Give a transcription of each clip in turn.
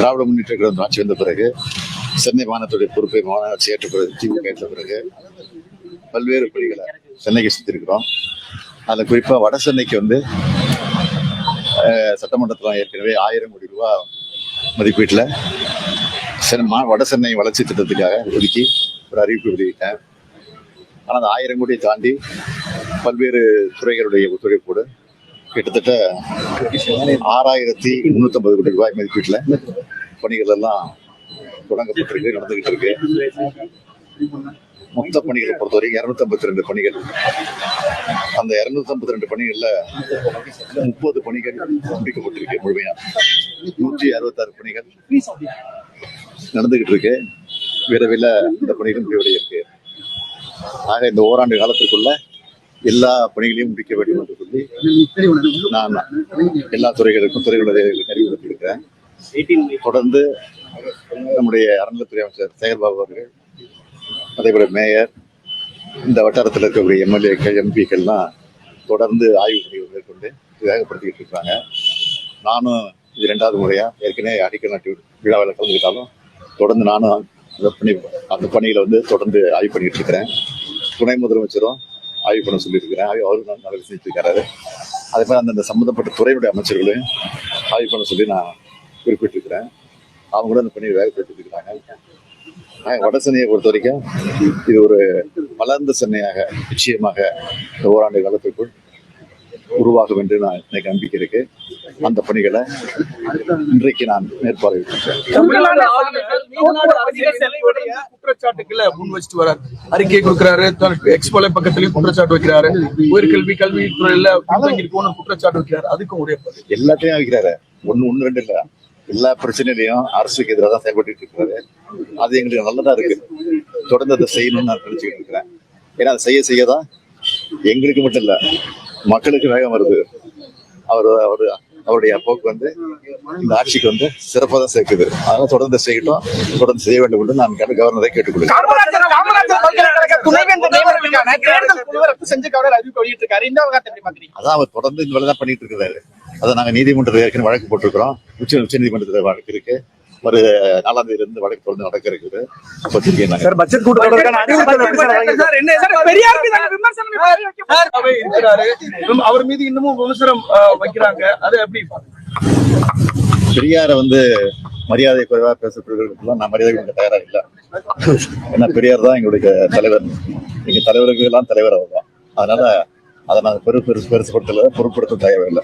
திராவிட முன்னேற்ற கழகம் ஆட்சி வந்த பிறகு சென்னை மாநிலத்துடைய பொறுப்பை மாநகராட்சி ஏற்ற பிறகு திமுக ஏற்ற பிறகு பல்வேறு பணிகளை சென்னைக்கு செஞ்சிருக்கிறோம் அதில் குறிப்பாக வட சென்னைக்கு வந்து சட்டமன்றத்தில் ஏற்கனவே ஆயிரம் கோடி ரூபா மதிப்பீட்டில் சென்னை வட சென்னை வளர்ச்சி திட்டத்துக்காக ஒதுக்கி ஒரு அறிவிப்பு வெளியிட்டேன். ஆனால் அந்த ஆயிரம் கோடியை தாண்டி பல்வேறு துறைகளுடைய ஒத்துழைப்போடு கிட்டத்தட்ட ஆறாயிரத்தி முந்நூற்றம்பது கோடி ரூபாய் மதிப்பீட்டில் பணிகள் எல்லாம் தொடங்கப்பட்டிருக்கு நடந்துகிட்டு இருக்கு மொத்த பணிகளை பொறுத்தவரைக்கும் இரநூத்தி ஐம்பத்தி ரெண்டு பணிகள். அந்த இரநூத்தி ஐம்பத்தி ரெண்டு பணிகள்ல முப்பது பணிகள் முடிக்கப்பட்டிருக்கு முழுமையா. நூற்றி அறுபத்தாறு பணிகள் நடந்துகிட்டு இருக்கு விரைவில் இந்த பணிகள் முடிவடைய இருக்கு ஆக இந்த ஓராண்டு காலத்திற்குள்ள எல்லா பணிகளையும் முடிக்க வேண்டும் என்று சொல்லி நான் எல்லா துறைகளுக்கும் துறைகளுடைய அறிவுறுத்தியிருக்கிறேன். தொடர்ந்து நம்முடைய அறநிலைத்துறை அமைச்சர் சேகர்பாபு அவர்கள் அதேபோல மேயர் இந்த வட்டாரத்தில் இருக்கக்கூடிய எம்எல்ஏக்கள் எம்பிக்கள்லாம் தொடர்ந்து ஆய்வு பணிகள் மேற்கொண்டு வேகப்படுத்திக்கிட்டு இருக்காங்க. நானும் இது ரெண்டாவது முறையாக ஏற்கனவே அடிக்கல் நாட்டு விழாவில் கலந்துக்கிட்டாலும் தொடர்ந்து நானும் அந்த பணி அந்த பணியில் வந்து தொடர்ந்து ஆய்வு பண்ணிட்டு இருக்கிறேன். துணை முதலமைச்சரும் ஆய்வு பண்ண சொல்லியிருக்கிறேன். ஆய்வு அவரும் நல்ல செஞ்சுட்டு இருக்காரு அதே மாதிரி அந்தந்த சம்மந்தப்பட்ட துறையினுடைய அமைச்சர்களையும் ஆய்வு பண்ண சொல்லி நான் குறிப்பிட்டிருக்கிறேன். அவங்க கூட அந்த பணியை வேலை இருக்கிறாங்க வட சென்னையை பொறுத்த வரைக்கும் இது ஒரு வளர்ந்த சென்னையாக நிச்சயமாக இந்த ஓராண்டு காலத்திற்குள் உருவாகும் என்று நான் எனக்கு நம்பிக்கை இருக்கு. அந்த பணிகளை இன்றைக்கு நான் மேற்பார்வையிட்டேன் முன் வச்சுட்டு வராரு. அறிக்கை கொடுக்கிறாரு எக்ஸ்போல பக்கத்துலயும் குற்றச்சாட்டு வைக்கிறாரு. உயர்கல்வி கல்வி துறையில இருக்கணும் குற்றச்சாட்டு வைக்கிறாரு. அதுக்கும் ஒரே. எல்லாத்தையும் வைக்கிறாரு. ஒண்ணு ஒண்ணு ரெண்டு இல்ல. எல்லா பிரச்சனையிலையும் அரசுக்கு எதிராக தான் செயல்பட்டு இருக்காரு அது எங்களுக்கு நல்லதா இருக்கு. தொடர்ந்து அதை செய்யணும்னு நான் நினைச்சுக்கிட்டு இருக்கிறேன். ஏன்னா அதை செய்ய செய்யதான் எங்களுக்கு மட்டும் இல்ல மக்களுக்கு வேகம் வருது. அவர் அவர் அவருடைய போக்கு வந்து இந்த ஆட்சிக்கு வந்து சிறப்பாக தான் சேர்க்குது. அதனால தொடர்ந்து செய்யட்டும் தொடர்ந்து செய்ய வேண்டும் என்று நான் கவர்னரை கேட்டுக்கொள்கிறேன். அதான் அவர் தொடர்ந்து இந்த வேலை தான் பண்ணிட்டு இருக்கிறாரு. அதை நாங்க நீதிமன்றத்தில் ஏற்கனவே வழக்கு போட்டிருக்கிறோம். உச்ச உச்ச நீதிமன்றத்தில் வழக்கு இருக்கு. ஒரு நாலாம் இருந்து வழக்கு தொடர்ந்து நடக்க இருக்குது பட்ஜெட் அவர் மீது இன்னமும் விமர்சனம் வைக்கிறாங்க. அது எப்படி பெரியாரை வந்து மரியாதை குறைவா பேசப்படுகிறதுக்கெல்லாம் நான் மரியாதை கொடுக்க தயாரா இல்ல. ஏன்னா பெரியார் தான் எங்களுடைய தலைவர். எங்க தலைவருக்கு எல்லாம் தலைவர் அவர் தான். அதனால அதை நான் பெரு பெருசு பெருசுப்படுத்தல பொருட்படுத்த தேவையில்லை.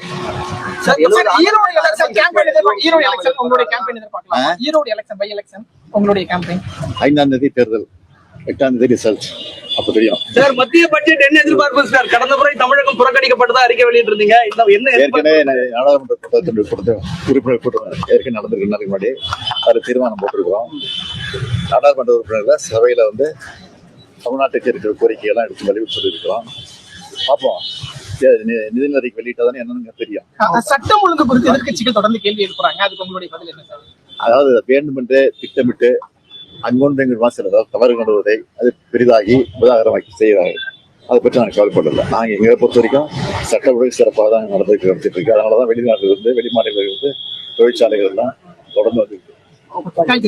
ஐந்தாம் தேதி தேர்தல். எட்டாம் தேதி ரிசல்ட் அப்ப தெரியும். சார் மத்திய பட்ஜெட் என்ன எதிர்பார்ப்பு சார்? கடந்த முறை தமிழகம் புறக்கணிக்கப்பட்டதா அறிக்கை வெளியிட்டிருந்தீங்க? என்ன ஏற்கனவே நாடாளுமன்ற கூட்டத்தினுடைய கூட்டத்தை உறுப்பினர் கூட்டம் ஏற்கனவே நடந்திருக்கு. நாளைக்கு முன்னாடி அதில் தீர்மானம் போட்டிருக்கிறோம். நாடாளுமன்ற உறுப்பினர்கள் சபையில வந்து தமிழ்நாட்டுக்கு இருக்கிற கோரிக்கையெல்லாம் எடுத்து வலியுறுத்தி சொல்லியிருக்கிறோம் பார்ப்போம் ஏ- நி- நிதிநிலை அறிக்கை வெளியிட்டாதானே என்னன்னு தெரியும். சட்டம் ஒழுங்கு குறித்து எதிர்க்கட்சிகள் தொடர்ந்து கேள்வி எழுப்புறாங்க. அதுக்கு உங்களுடைய பதில் என்ன சார்? அதாவது வேண்டுமென்றே திட்டமிட்டு அங்கொன்று அதாவது தவறு கொண்டுவதை அது பெரிதாகி உதாகரமாக்கி செய்கிறார்கள். அதை பற்றி நான் கவலைப்படல நாங்கள் எங்களை பொறுத்த வரைக்கும் சட்ட ஒழுங்கு சிறப்பாக தான் நடந்துட்டு நடத்திட்டு இருக்கு. அதனால தான் வெளிநாட்டிலிருந்து வெளிமாநிலங்களிலிருந்து தொழிற்சாலைகள் எல்லாம் தொடர்ந்து வந்து தேங்க்யூ